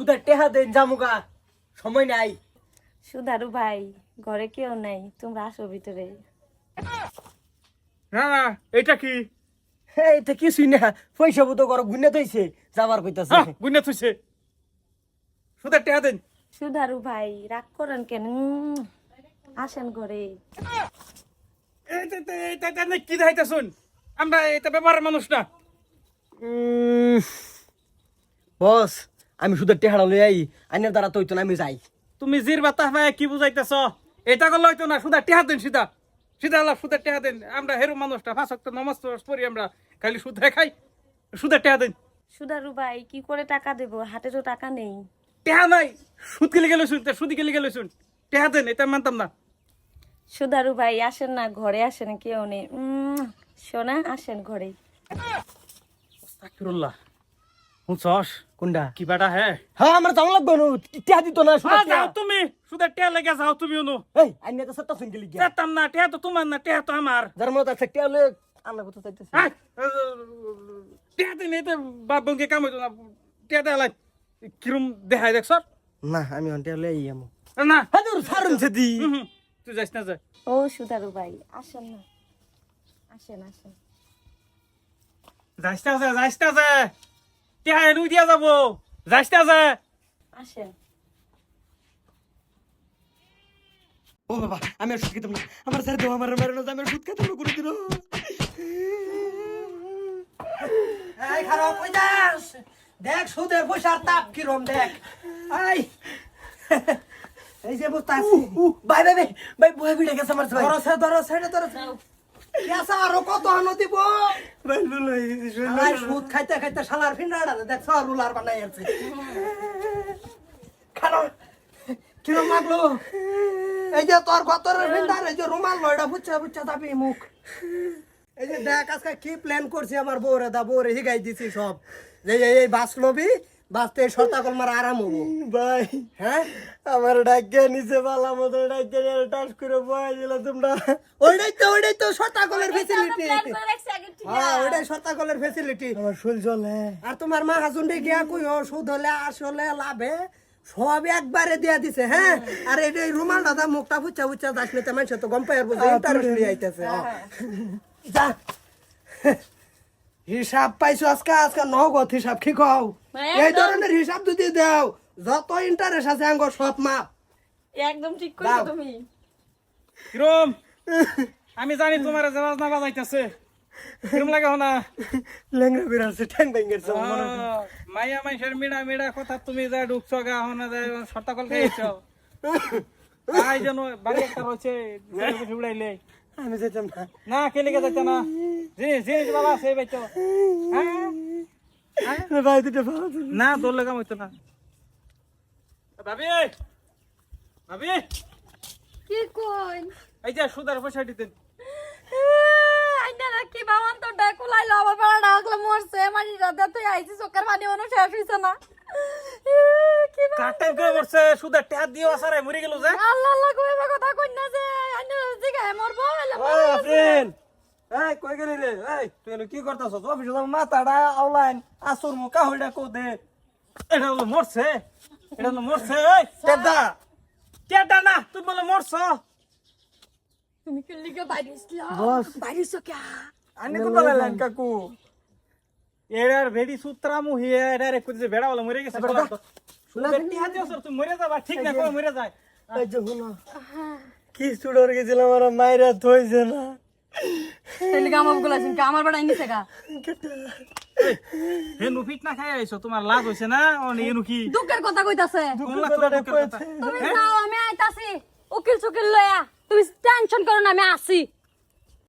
সুদের টেহা দেন জামুগা। সময় নাই। সুধারু ভাই ঘরে কেউ নাই তোমরা আসো ভিতরে। না না এটা কি? এই তো কিছুই না পয়সা বুতো করো গুনে তৈছে যাবার কইতাছে। বুঝনে থুইছে। সুদের টেহা দেন। সুধারু ভাই রাগ করেন কেন? আসেন ঘরে। কি দেখাইতে শুন আমরা এটা ব্যাপারের মানুষ না। বস আমি সুদের টেহাড়া লই আই আইনের দ্বারা তৈতো না আমি যাই। তুমি জির বাতা ভাই কি বুঝাইতেছ? এটা করলে হইতো না সুদা টেহা দেন সিধা সিধা আল্লাহ সুদের টেহা দেন। আমরা হেরো মানুষটা ফাঁস তো নমাজ পড়ি আমরা খালি সুদে খাই সুদের টেহা দেন। সুধারু ভাই কি করে টাকা দেবো? হাতে তো টাকা নেই। টেহা নাই। সুদ গেলে গেলে শুন সুদি গেলে গেলে শুন। টেহা দেন এটা মানতাম না। সুধারু ভাই আসেন না ঘরে আসেন কেউ নেই। উম, সোনা আসেন ঘরে। আকিরুল্লাহ হুঁচস কোনটা কি বাটা হ্যাঁ হ্যাঁ আমার যাওয়া লাগবে না। টেহা দিত না সুদের যাও তুমি। সুদের টেহা লেগে যাও তুমি অনু এই আইনে তো সত্তা শুনকে লিখে যেতাম না টেহা তো তোমার না টেহা তো আমার যার মতো আছে টেহা লই আনা কথা চাইতেছে হ্যাঁ, টেহা দেন এতে বাপ বঙ্গে কাম হইতো না টেহা দেয় কিরম দেখায় দেখ সর না আমি লই আইয়ামু না। হ্যাঁ তোর সারুন তুই যাইস না যা ও সুধারু ভাই আসেন না। আসেন আসেন। যাইস না যা না যা টেহা এনু দিয়া যাব। যাইস না যা আসেন ও বাবা আমি আর সুদ খেতাম না। আমার স্যার দেওয়া আমার মেরে না আমি আর সুদ খেতাম না করে দিল এই খারাপ কই যাস? দেখ সুদের পয়সার তাপ কিরম দেখ। আই। এই যে বুঝতে আছি। ভাই ভাই ভাই ভাই বই। বিড়ে গেছে আমার ভাই ধরো ধরো ধরো আরও কত দিব? সুদ খাইতে খাইতে শালার রুলার বানাই আছে খানো কিরম লাগল? এই যে তোর গতরের ফিন্ডার এই যে রুমাল লয়টা বুচ্ছা বুচ্ছা দাবি মুখ। এই যে দেখ আজকে কি প্ল্যান করছি আমার বউরে দা বউরে হিগাই দিছি সব। যে এই এই বাস লবি বাসতে সর্তাকল মারা আরাম হব। ভাই। হ্যাঁ? আমার ডাকিয়ে নিচে পালা মতো টাস করে বয়ে দিল তোমরা। ওইটাই তো ওইটাই তো সর্তাকলের ফেসিলিটি হ্যাঁ ওইটাই সর্তাকলের ফেসিলিটি আমার শরীর চলে। আর তোমার মা হাজুন্ডে গিয়া কই ও সুদ হলে আসলে লাভে। সব একবারে দিয়া দিছে হ্যাঁ? আর এটা এই রুমাল দাদা মুখটা ফুচা ফুচা দাস নিতে মানুষ তো গম পাই বুঝে ইন্টারেস্ট লিয়ে আইতেছে। যা। হিসাব পাইছো আজকে আজকে নগদ হিসাব কি কও? এই। ধরনের হিসাব যদি দাও যত ইন্টারেস্ট আছে আঙ্গ সব মাপ। একদম ঠিক। করছ তুমি। কিরম? আমি জানি তোমার জামাজ না বাজাইতেছে। কিরম লাগে না লেঙ্গা বিরাছে ঠ্যাং ভেঙে মাইয়া মাইসের মিড়া মিড়া কথা তুমি যা ঢুকছো গা হনা যায় সর্তাকল খাইছো আই যেন বাড়ি একটা রয়েছে উড়াইলে। আমি যেতাম না। না কে লেগে না? জিনিস জিনিস বাবা সেই বাইতো। হ্যাঁ? ভাই দুটো ভালো না তোর লেগাম হইতো না। ভাবি ভাবি। কি কই এই যে সুদার পয়সা দিতেন আইনা কি বাবান তো ডাকুলাই লবা পাড়া ডাকলে মরছে মারি রাতে তুই আইছি চোখের পানি অনু শেষ হইছে না। কি কাটাই করে মরছে সুদার টেহাত দিও আসারে মরে গেল যে। আল্লাহ আল্লাহ কই না যে আইনা জিগায় মরবো এলা ওই আফরিন! এই কই গেলি রে? এই তুই কি করতাছ অফিসে যাম মাথাটা আউলাইন আসুর মুকা হইডা কো দে এটা হলো মরছে। এটা হলো মরছে। এই না? তুই বলে মরছ। তুমি কি লিগে বাইরিসলা বস। বাইরিসো কে? আনি তো বলাইলেন কাকু। এর ভেড়ি সূত্রা মুহি এর এক যে ভেড়া বলে মরে গেছে বেটা, তুই মরে যাবা ঠিক না কই মরে যায়? এই যে হুনা। কি চুড়র গেছিলাম আমার মায়েরা ধইছে না। তেলি গামাব গুলাছিন কা আমার বাড়াই নিছে গা হে নুফিট না খাই আইছো তোমার লাজ হইছে না? অনি এনু কি? দুঃখের কথা কইতাছে? তুমি যাও আমি আইতাছি। উকিল চুকিল লয়া তুমি টেনশন করো না আমি আসি।